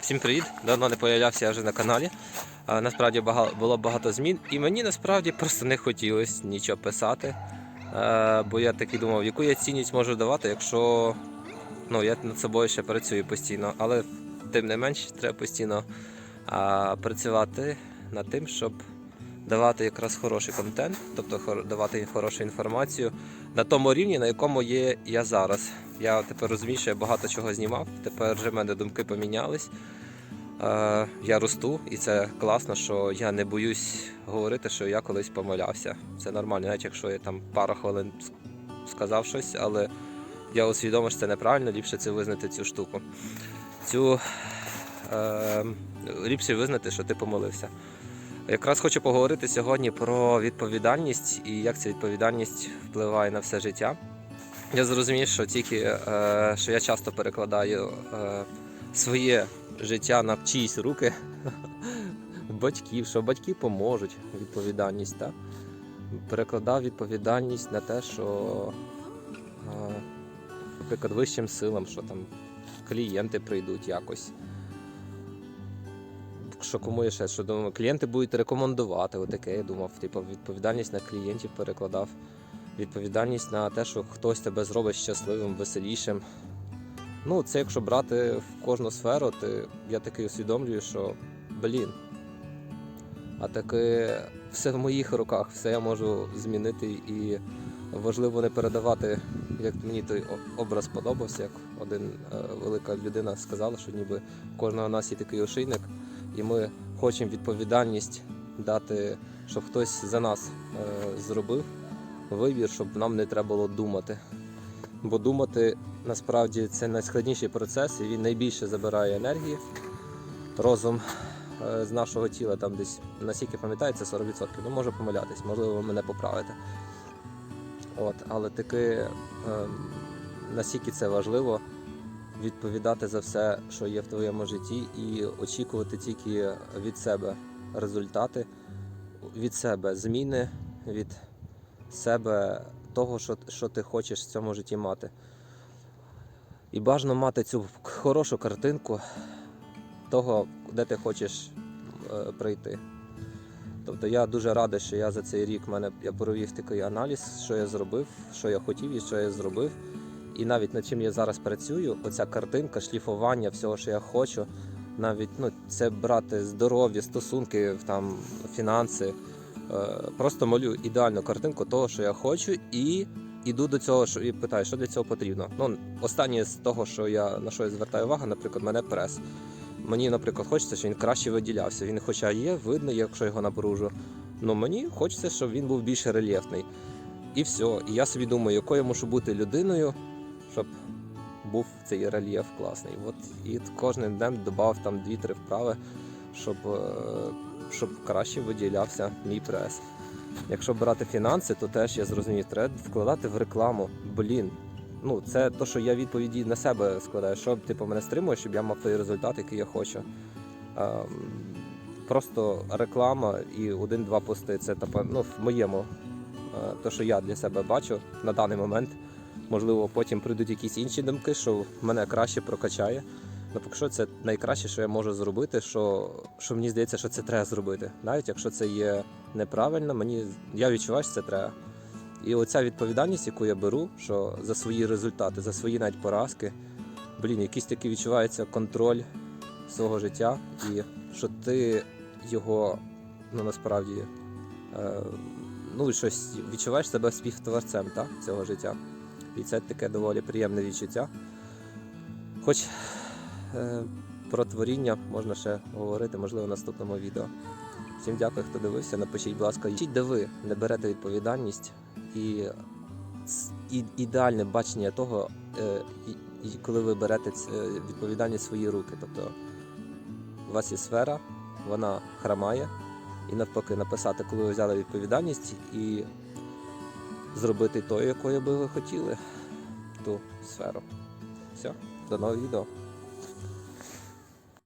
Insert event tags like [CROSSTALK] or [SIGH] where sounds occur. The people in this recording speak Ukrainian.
Всім привіт! Давно не появлявся я вже на каналі. Насправді було багато змін, і мені насправді просто не хотілося нічого писати. Бо я такий думав, яку я цінність можу давати, якщо ну, я над собою ще працюю постійно. Але тим не менш треба постійно працювати над тим, щоб давати якраз хороший контент, тобто давати хорошу інформацію на тому рівні, на якому є я зараз. Я тепер розумію, що я багато чого знімав. Тепер вже в мене думки помінялись. Е, я росту, і це класно, що я не боюсь говорити, що я колись помилявся. Це нормально, навіть якщо я там пару хвилин сказав щось, але я усвідомив, що це неправильно, ліпше це визнати цю штуку. Цю е, ліпше визнати, що ти помилився. Якраз хочу поговорити сьогодні про відповідальність і як ця відповідальність впливає на все життя. Я зрозумів, що тільки е, що я часто перекладаю е, своє життя на чиїсь руки [LAUGHS] батьків, що батьки поможуть відповідальність. Так? Перекладав відповідальність на те, що, е, наприклад, вищим силам, що там клієнти прийдуть якось. Що кому я ще що думаю, клієнти будуть рекомендувати. Отаке я думав, типу, відповідальність на клієнтів перекладав відповідальність на те, що хтось тебе зробить щасливим, веселішим. Ну, це якщо брати в кожну сферу, то я таки усвідомлюю, що блін. А таки все в моїх руках, все я можу змінити і важливо не передавати, як мені той образ подобався, як один е, велика людина сказала, що ніби кожного нас є такий ошейник, і ми хочемо відповідальність дати, щоб хтось за нас е, зробив вибір, щоб нам не треба було думати. Бо думати насправді це найскладніший процес, і він найбільше забирає енергії. Розум е, з нашого тіла там десь, наскільки пам'ятається, 40%. Ну, можу помилятись, можливо, ви мене поправите. От, але таки, е, наскільки це важливо відповідати за все, що є в твоєму житті, і очікувати тільки від себе результати, від себе зміни, від себе того, що, що ти хочеш в цьому житті мати. І бажано мати цю хорошу картинку того, де ти хочеш е, прийти. Тобто я дуже радий, що я за цей рік мене я провів такий аналіз, що я зробив, що я хотів і що я зробив. І навіть над чим я зараз працюю, оця картинка, шліфування всього, що я хочу, навіть ну, це брати здоров'я, стосунки, там, фінанси. Е, Просто малюю ідеальну картинку того, що я хочу, і іду до цього, що і питаю, що для цього потрібно. Ну, останнє з того, що я на що я звертаю увагу, наприклад, мене прес. Мені, наприклад, хочеться, щоб він краще виділявся. Він, хоча є, видно, якщо його напружу. Ну мені хочеться, щоб він був більш рельєфний. І все. І я собі думаю, якою я мушу бути людиною, щоб був цей рельєф класний. От і кожним днем додав там 2-3 вправи, щоб, е, щоб краще виділявся мій прес. Якщо брати фінанси, то теж я зрозумів, треба вкладати в рекламу. Блін. Ну, це то, що я відповіді на себе складаю, щоб типу мене стримує, щоб я мав той результат, який я хочу. Ем, просто реклама і один-два пости. Це ну, в моєму, е, то, що я для себе бачу на даний момент. Можливо, потім прийдуть якісь інші думки, що мене краще прокачає. Ну, поки що це найкраще, що я можу зробити, що, що мені здається, що це треба зробити. Навіть якщо це є неправильно, мені я відчуваю, що це треба. І оця відповідальність, яку я беру, що за свої результати, за свої навіть поразки, блін, якийсь такий відчувається контроль свого життя, і що ти його ну насправді е, ну, щось відчуваєш себе співтворцем так, цього життя. І це таке доволі приємне відчуття. Хоч про творіння можна ще говорити, можливо, в наступному відео. Всім дякую, хто дивився. Напишіть, будь ласка, чи де ви не берете відповідальність і, і ідеальне бачення того, е, коли ви берете е, відповідальність в свої руки. Тобто у вас є сфера, вона хромає, і навпаки написати, коли ви взяли відповідальність і зробити тою, якою би ви хотіли ту сферу. Все, до нових відео.